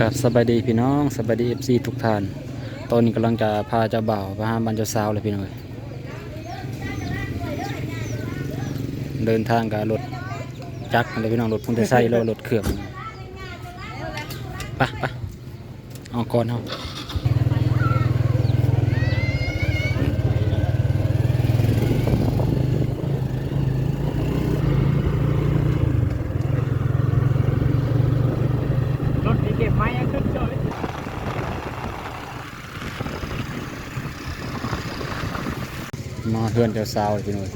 กับสบายดีพี่น้องสบายดีเอฟซีทุกท่าน ตอนนี้กำลังจะพาเจ้าบ่าวพาบันเจ้าสาวเลยพี่น้อยเดินทางกับรถจักรเลยพี่น้องรถพุ่งแต่ไซค์แล้วรถเครื่องไปไปเอาก่อนเอา รถนี่เก็บไม้ยังขึ้นเลย มา เพื่อนเจ้าสาวพี่น้อง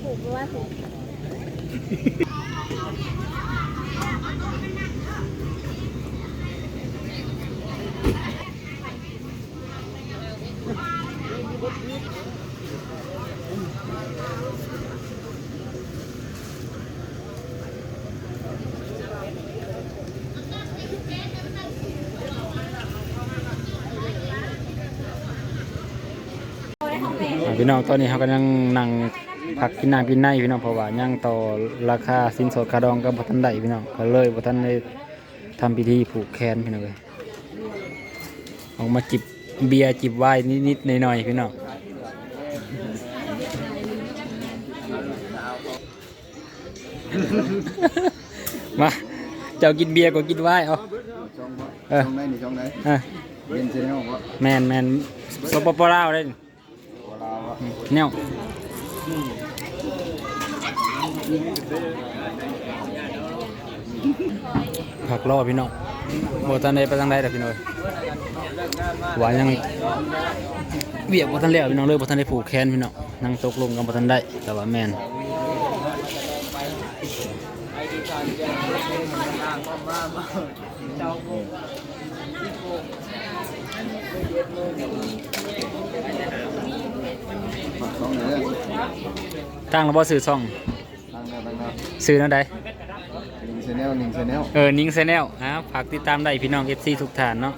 ถูกรือว่าถูก พี่น้องตอนนี้เขากำลังนั่งพักกินน้ำกินในพี่น้องเพราะว่ายังต่อราคาสินสอดคาดองกับบัทันได้พี่น้องก็เลยบัทันได้ทำพิธีผูกแขนพี่น้องเลยออกมาจิบเบียร์จิบไวน์นิดๆหน่อยๆพี่น้องมาเจ้ากินเบียร์ก็กินไวน์เอาช่องบ่เออช่องไหนนี่ช่องไหนอะเป็นเซนเนลบ่แมนแมนสปปลาวเลย เวลาว่าเนี่ยผักล่อพี่น้องบทันได้ไปทางใดดอกพี่น้องหวานยังเวียกบ่ทันแล้วพี่น้องเลยบทันได้ผูกแขนพี่น้องนั่งตกลงกันบ่ทันได้แต่ว่าแม่นฝากช่องไหนเนี่ย ตั้งแล้วบ่ซื้อซ่องทางแนวทางแนวซื้อนั่นใดหนึ่งเซนเนลหนึ่งเซนเนลเออนิงแชนแนลฮะฝากติดตามได้พี่น้อง FC ทุกท่านเนาะ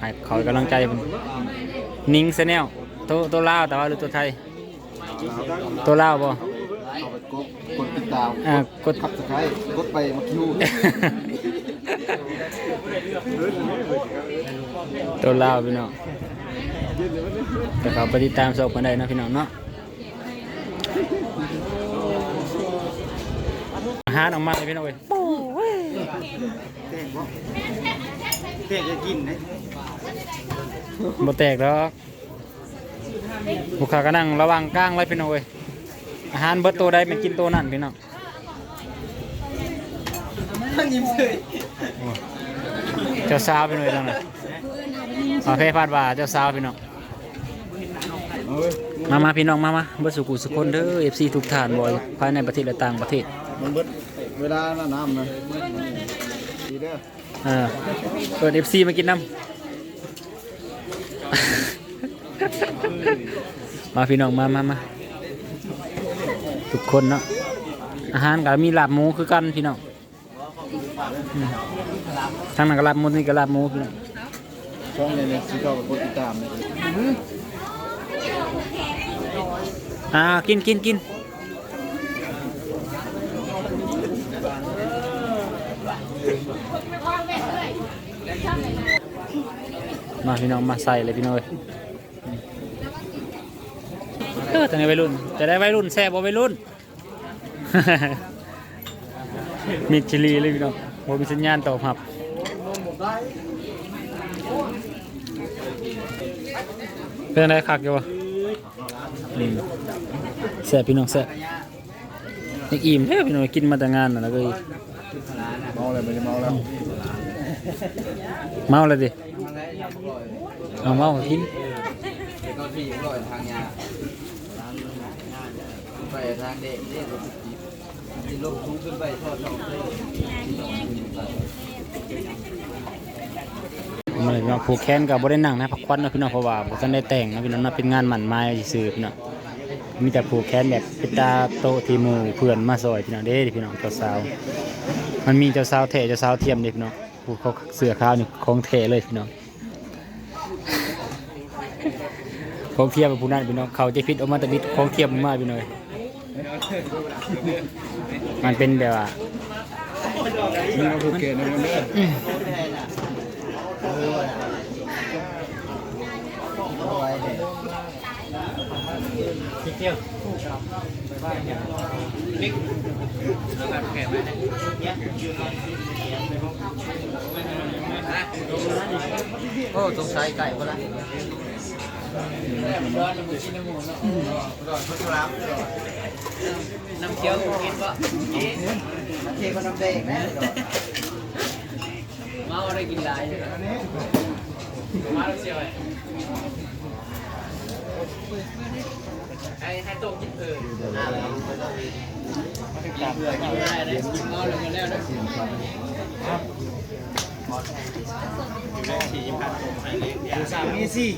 ให้ขอกำลังใจผมนิงแชนแนลตัวตัวลาวแต่ว่าหรือตัวไทย ตัวลาวบ่เข้าไปกดกดติดตามอ่ากด ทับสไครต์กดไปมาคิวตัวลาวพี่น้องแต่เขาไปติดตามสอบกันได้นะพี่น้องเนาะอา หารออกมาเลยพี่น้องเว้ยเด็กจะกินนะบ่แตกแล้วบุคคาก็นั่งระวังก้างไว้พี่น้องเว้ยอาหารเบิดตัวใดเป็นกินตัวนั่นพี่น้องยิ้มเฉยเจ้าสาวพี่น้องจังเลยโอเคพาดว่าเจ้าสาวพี่น้องเอ้ย มามาพี่น้องมามาเบิดสุกุสุคนเด้อ FC ทุกท่านบ่อยภายในประเทศและต่างประเทศมันเบิดเวลาหน้าน้ำนะดีเด้อเออเปิด FC มากินน้ำมาพี่น้องมามามาทุกคนเนาะอาหารก็มีลาบหมูคือกันพี่น้องอืมทางนั้นก็ลาบหมูนี่ก็ลาบหมูพี่น้องช่องเนี่ยเนี่ยที่เข้าไปกดติดตามเนี่ย อ่ากินกินกินมาพี่น้องมาใส่เลยพี่น้องเอ้ยเออแต่ในวัยรุ่นจะได้วัยรุ่นแซ่บบ่วัยรุ่นมิดชิลีเลยพี่น้องบ่มีสัญญาณตอบรับเป็นอะไรคักอยู่วะ แซ่บพี่น้องแซ่บยังอิ่มแท้พี่น้องกินมาแต่งานน่ะแล้วก็อีกเมาเลยไม่ได้เมาแล้วเมาเลยดิเอาเมาก็กินก็ที่ลอยทางยาไปทางเด็กเด็กรถจีบที่ลงทุกขึ้นไปทอดช่องเลยมาเลยพี่น้องผูกแขนกับบ่ได้นั่งนะพักควันเนาะพี่น้องเพราะว่าบ่ทันได้แต่งนะพี่น้องเนาะเป็นงานหมั่นไม้ซื่อๆพี่น้อง มีแต่ผูกแขนแบบป็นตาโตทีมูเพื่อนมาซอยพี่น้องเด้พี่น้องเจ้าสาว มันมีเจ้าสาวแท้เจ้าสาวเทียมเด้พี่น้องผู้เขาเสื้อขาวนี่ของแท้เลยพี่น้องของเทียมเป็นผู้นั้นพี่น้องเขาจะพิษออกมาแต่พิษของเทียมมากพี่น้องมันเป็นแบบว่า มึงเอาภูเก็ตนะมันเด้อโอ้สงสัยไก่ก็ละน้ำเขียวกินปะกินเทก็น้ำแดงนะเมาอะไรกินลายมาแล้วเชีย ให้ให้โตกินเออน่าเลยกินเบื่อกินไม่ได้เลยกินเมาเลยกันแล้วนะสามนี่สี่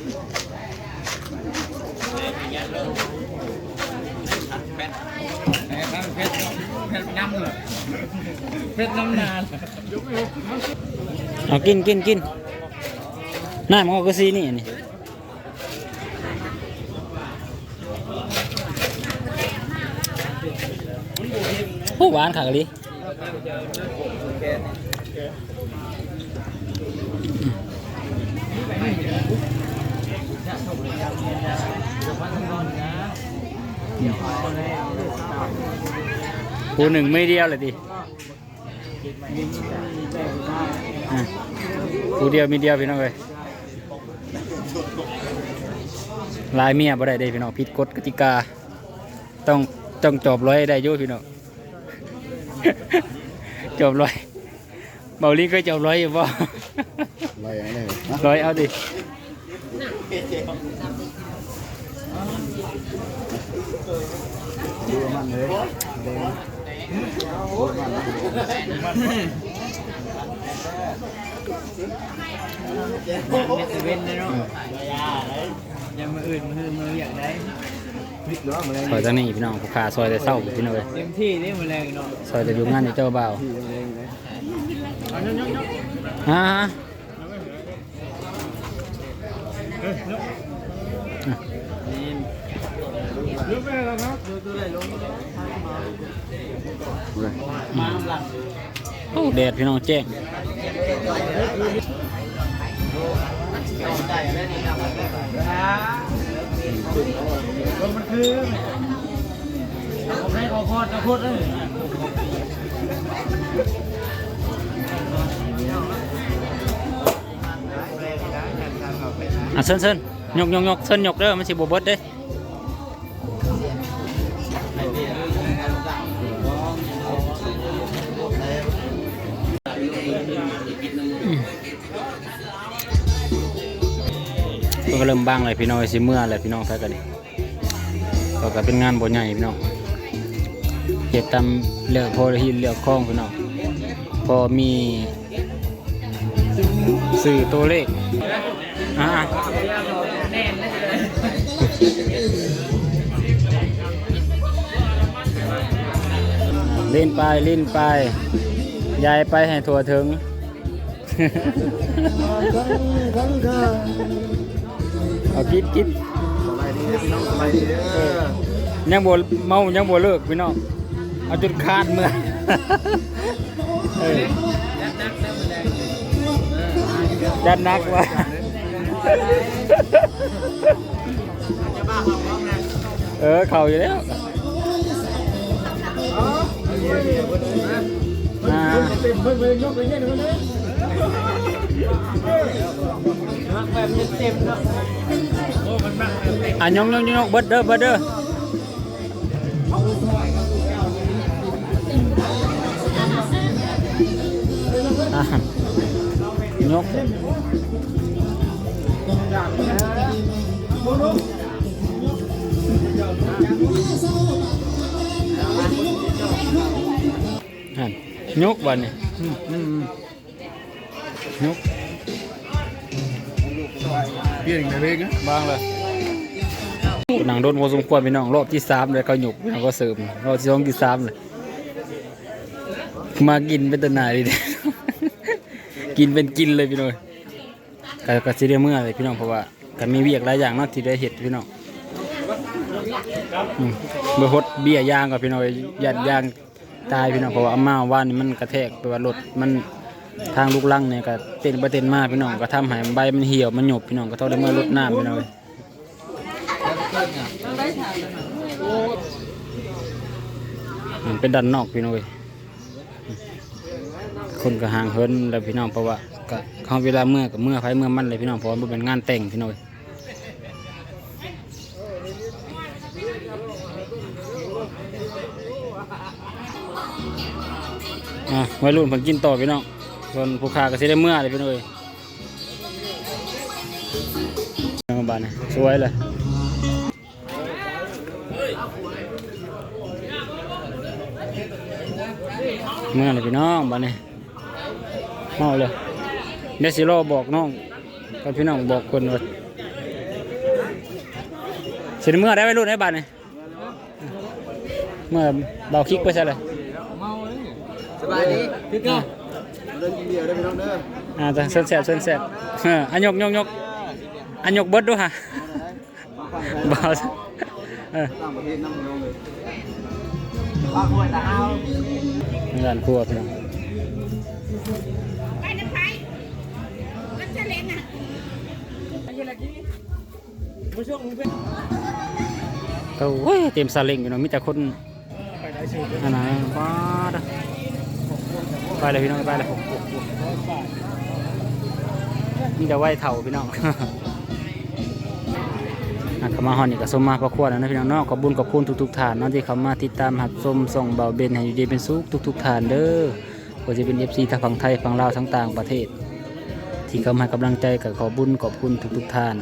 เอากินกินกินน้ำมันก็ซีนี่นี่ โอ้หวานขากะลิปูหนึ่งไม่เดียวเลยดิอะปูเดียวมีเดียวพี่น้องเลยลายเมียบ่ได้เด้พี่น้องผิดกฎกติกา ต้องต้องจบร้อยให้ได้ยุ่พี่น้อง จบร้อยเบาลีเคยจบร้อยอยู่บ่อะไรอย่างนี้นะร้อยเอาดิดูมันเลยแดงเมสเว่นเลยเนาะยังมืออื่นมือมืออยากได้พริ กเนาะมันแรงซอยตอนนี้พี่น้องผู้ขาซอยแต่เศร้าพี่น้องเลยเต็มที่นี่มือแรงเนาะซอยแต่อยู่งานอยู่เจ้าบ่าวที่แรงเลยอ่าโอ้แดดพี่น้องแจ้ง มันคือผมให้ขอโคตรขอโคตรเลยอะเซินเซินยกยกยกเซินยกเด้อมันสิบ่เบิดเด้ เพิ่นก็เริ่มบ้างเลยพี่น้องสิเมื่อเลยพี่น้องแท้กันนี่ก็ก็เป็นงานบ่ใหญ่พี่น้องเก็บตามเลือกพอที่เลือกคล้องพี่น้องพอมีสื่อตัวเลขอ่าเล่นไปเล่นไปยายไปให้ทัวถึง เอากินกินสบายดีพี่น้องสบายดีเด้อยังบ่เมายังบ่เลิกพี่น้องเอาจนขาดเมื่อเออจัดหนักว่ะเออเข่าอยู่แล้วอ่า อะยงยงยงเบิดเด้อเบิดเด้ออะยกหั่นยกวันนี้ยกเปลี่ยนอีก เลยนะบางเลยหนังโดนพอสมควรพี่น้องรอบที่สามเลยเขาหยุกพี่น้องก็เสริมรอบที่สองที่สามเลยมากินเป็นตัวไหนายดิกินเป็นกินเลยพี่น้องก็ก็สิได้เมื่อเลยพี่น้องเพราะว่าก็มีเวียกหลายอย่างเนาะที่ได้เฮ็ดพี่น้องอืมเบ่ฮดเบี้ยยางกับพี่น้องยัดยางตายพี่น้องเพราะว่าอาม่าว่านนี่มันกระแทกไปว่ารถมัน ทางลูกลังเนี่ยก็เต้นไปเต้นมาพี่น้องก็ทำให้ใบมันเหี่ยวมันหยบพี่น้องก็ต้องได้มารดน้ำพี่น้องเอ้ยมันเป็นดันนอกพี่น้องเอ้ยคนก็ห่างเฮินแล้วพี่น้องเพราะว่าก็เขาเวลาเมื่อกับเมื่อไฟเมื่อมันเลยพี่น้องเพราะมันเป็นงานแต่งพี่น้องอ้ยอะวัยรุ่นเพิ่นกินต่อพี่น้อง ส่วนผู้ค้าก็สิได้เมื่อเลยพี่น้องเอ้ยเอาบานนี่สวยเลยเมื่อเลยพี่น้องบานนี้เมาเลยเดี๋ยวสิรอบอกน้องกับพี่น้องบอกคนว่าสิได้เมื่อได้ไว้รุ่นได้บาทนี่เมื่อเบาคลิกไปใช่เลยสบายดีพี่ก้า เดินกินเบียร์ได้พี่น้องเด้ออ่าจะเส้นแสบเส้นแสบเอออันยกยกยกอันยกเบิดด้วยฮะมาฟังใครเบาเออต่างประเทศน้ำพี่น้องเลยบ้าหัวตาเอางานครัวพี่น้องไปนะไปมันจะเล่นอะก็โอ้ยเต็มซาเล้งพี่น้องมีแต่คนอันนั้นว้าดไปเลยพี่น้องไปเลย มีแต่ไหวเถ่าพี่น้องอะเขามาฮอนนี่ก็สมมาพระควรนะพี่น้องเนาะขอบุญขอบคุณทุกๆฐานเนาะที่เขามาติดตามหับชมส่งเบาเบนให้อยู่ดีเป็นสุขทุกๆฐานเด้อก็จะเป็นเอฟซีทางฝั่งไทยฝั่งลาวทั้งต่างประเทศ ที่เขามาให้กำลังใจกับขอบุญขอบคุณทุกๆฐาน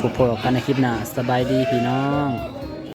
พบกันในคลิปหน้าสบายดีพี่น้อง